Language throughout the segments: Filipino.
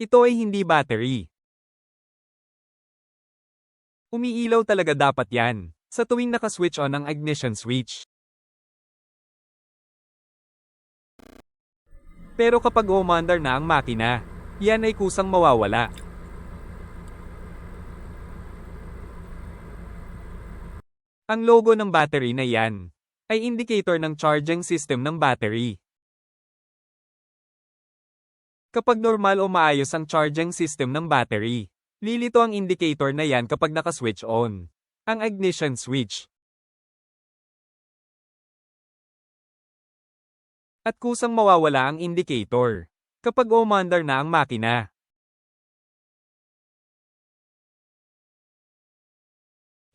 Ito ay hindi battery. Umiilaw talaga dapat yan, sa tuwing nakaswitch on ang ignition switch. Pero kapag umandar na ang makina, yan ay kusang mawawala. Ang logo ng battery na yan ay indicator ng charging system ng battery. Kapag normal o maayos ang charging system ng battery, lilito ang indicator na yan kapag nakaswitch on. Ang ignition switch. At kusang mawawala ang indicator kapag umandar na ang makina.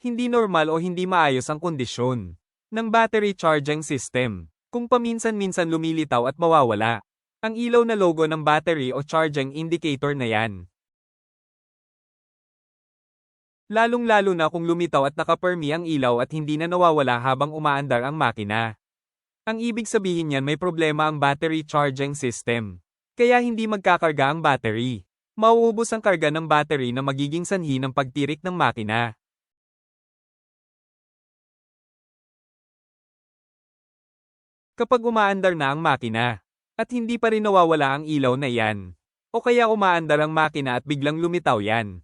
Hindi normal o hindi maayos ang kondisyon ng battery charging system kung paminsan-minsan lumilitaw at mawawala ang ilaw na logo ng battery o charging indicator na yan. Lalong-lalo na kung lumitaw at nakapermi ang ilaw at hindi na nawawala habang umaandar ang makina. Ang ibig sabihin niyan may problema ang battery charging system. Kaya hindi magkakarga ang battery. Mauubos ang karga ng battery na magiging sanhi ng pagtirik ng makina. Kapag umaandar na ang makina, at hindi pa rin nawawala ang ilaw na yan, o kaya umaandar ang makina at biglang lumitaw yan.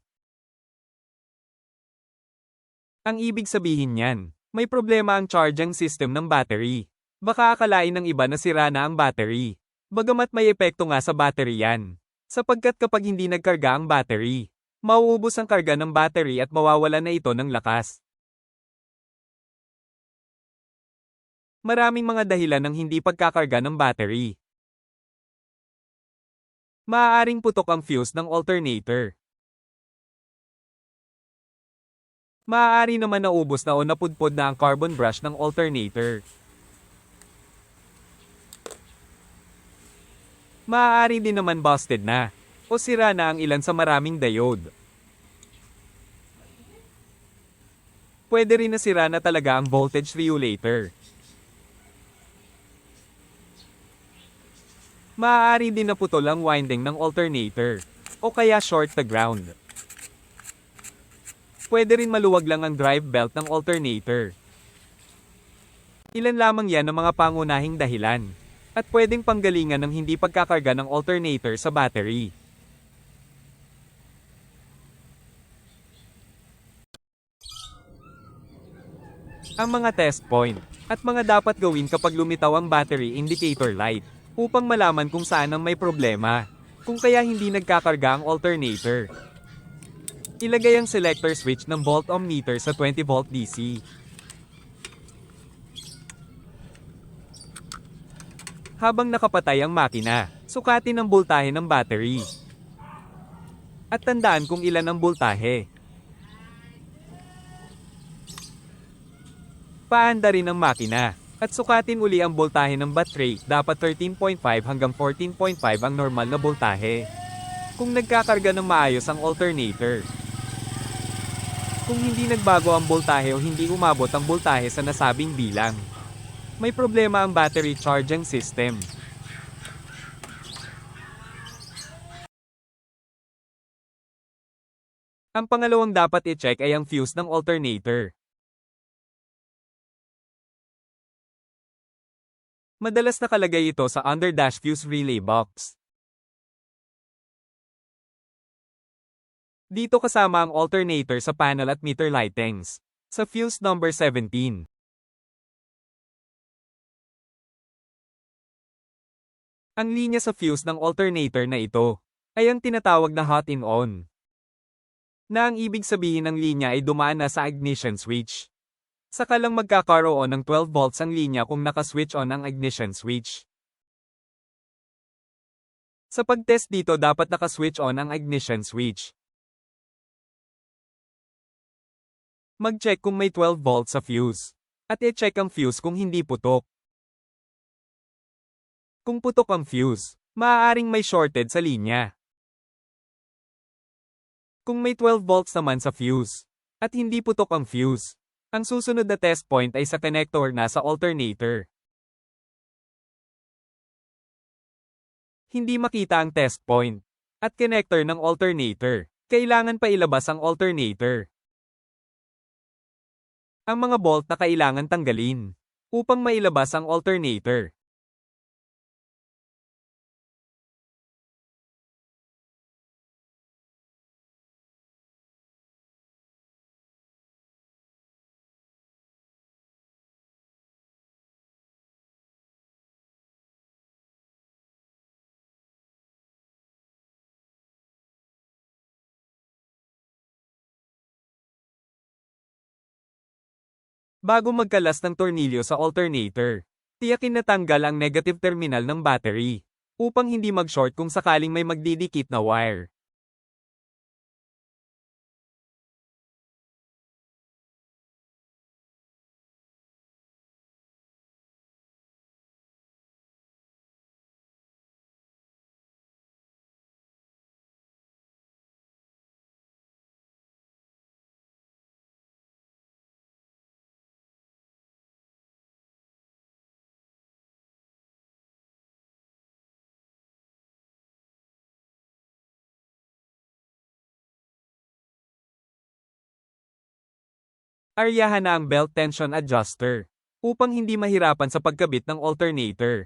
Ang ibig sabihin niyan, may problema ang charging system ng battery. Baka akalain ng iba na sira na ang battery. Bagamat may epekto nga sa battery yan. Sapagkat kapag hindi nagkarga ang battery, mauubos ang karga ng battery at mawawala na ito ng lakas. Maraming mga dahilan ng hindi pagkakarga ng battery. Maaaring putok ang fuse ng alternator. Maaari naman naubos na o napudpod na ang carbon brush ng alternator. Maaari din naman busted na, o sira na ang ilan sa maraming diode. Pwede rin na sira na talaga ang voltage regulator. Maaari din naputol ang winding ng alternator, o kaya short the ground. Pwede rin maluwag lang ang drive belt ng alternator. Ilan lamang yan ang mga pangunahing dahilan. At pwedeng panggalingan ng hindi pagkakarga ng alternator sa battery. Ang mga test point at mga dapat gawin kapag lumitaw ang battery indicator light upang malaman kung saan ang may problema, kung kaya hindi nagkakarga ang alternator. Ilagay ang selector switch ng volt ohm meter sa 20 volt DC. Habang nakapatay ang makina, sukatin ang boltahe ng battery. At tandaan kung ilan ang boltahe. Paanda rin ang makina. At sukatin uli ang boltahe ng battery, dapat 13.5 hanggang 14.5 ang normal na boltahe. Kung nagkakarga ng maayos ang alternator. Kung hindi nagbago ang boltahe o hindi umabot ang boltahe sa nasabing bilang. May problema ang battery charging system. Ang pangalawang dapat i-check ay ang fuse ng alternator. Madalas nakalagay ito sa under dash fuse relay box. Dito kasama ang alternator sa panel at meter lightings. Sa fuse number 17. Ang linya sa fuse ng alternator na ito ay ang tinatawag na hot in on. Na ang ibig sabihin ng linya ay dumaan na sa ignition switch. Saka lang magkakaroon ng 12 volts ang linya kung nakaswitch on ang ignition switch. Sa pagtest dito dapat nakaswitch on ang ignition switch. Mag-check kung may 12 volts sa fuse. At i-check ang fuse kung hindi putok. Kung putok ang fuse, maaaring may shorted sa linya. Kung may 12 volts naman sa fuse, at hindi putok ang fuse, ang susunod na test point ay sa connector na sa alternator. Hindi makita ang test point. At connector ng alternator. Kailangan pa ilabas ang alternator. Ang mga bolt na kailangan tanggalin upang mailabas ang alternator. Bago magkalas ng tornilyo sa alternator, tiyakin na tanggal ang negative terminal ng battery upang hindi mag-short kung sakaling may magdidikit na wire. Aryahan na ang belt tension adjuster upang hindi mahirapan sa pagkabit ng alternator.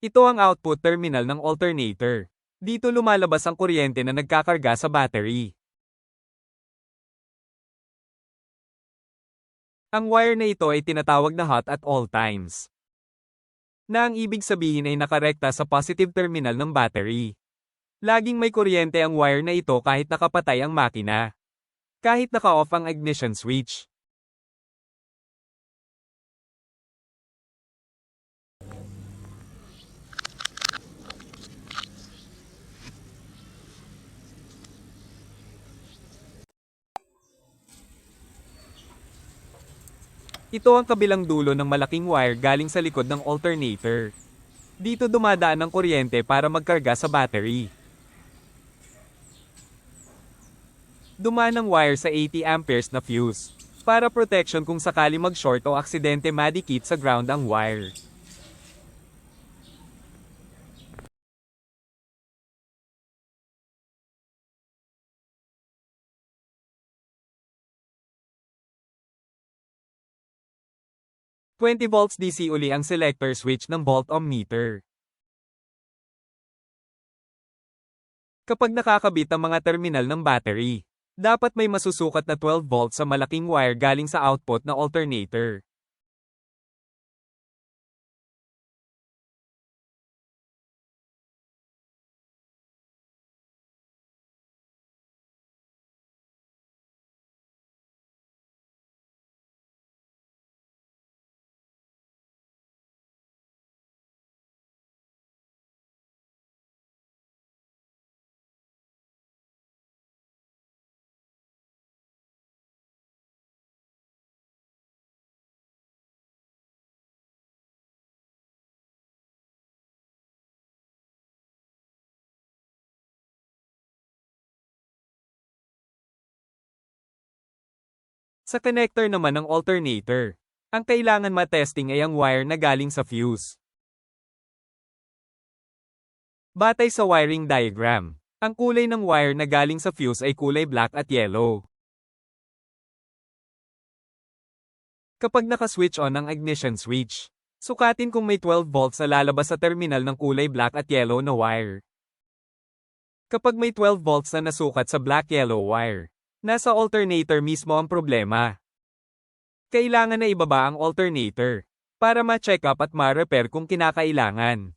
Ito ang output terminal ng alternator. Dito lumalabas ang kuryente na nagkakarga sa battery. Ang wire na ito ay tinatawag na hot at all times. Na ang ibig sabihin ay nakarekta sa positive terminal ng battery. Laging may kuryente ang wire na ito kahit nakapatay ang makina. Kahit naka-off ang ignition switch. Ito ang kabilang dulo ng malaking wire galing sa likod ng alternator. Dito dumadaan ang kuryente para magkarga sa battery. Dumaan ang wire sa 80 amperes na fuse para protection kung sakali mag-short o aksidente madikit sa ground ang wire. Twenty volts DC uli ang selector switch ng volt ohmmeter. Kapag nakakabit ang mga terminal ng battery, dapat may masusukat na 12 volts sa malaking wire galing sa output na alternator. Sa connector naman ng alternator, ang kailangan matesting ay ang wire na galing sa fuse. Batay sa wiring diagram, ang kulay ng wire na galing sa fuse ay kulay black at yellow. Kapag naka-switch on ang ignition switch, sukatin kung may 12 volts na lalabas sa terminal ng kulay black at yellow na wire. Kapag may 12 volts na nasukat sa black-yellow wire, nasa alternator mismo ang problema. Kailangan na ibaba ang alternator para ma-check up at ma-repair kung kinakailangan.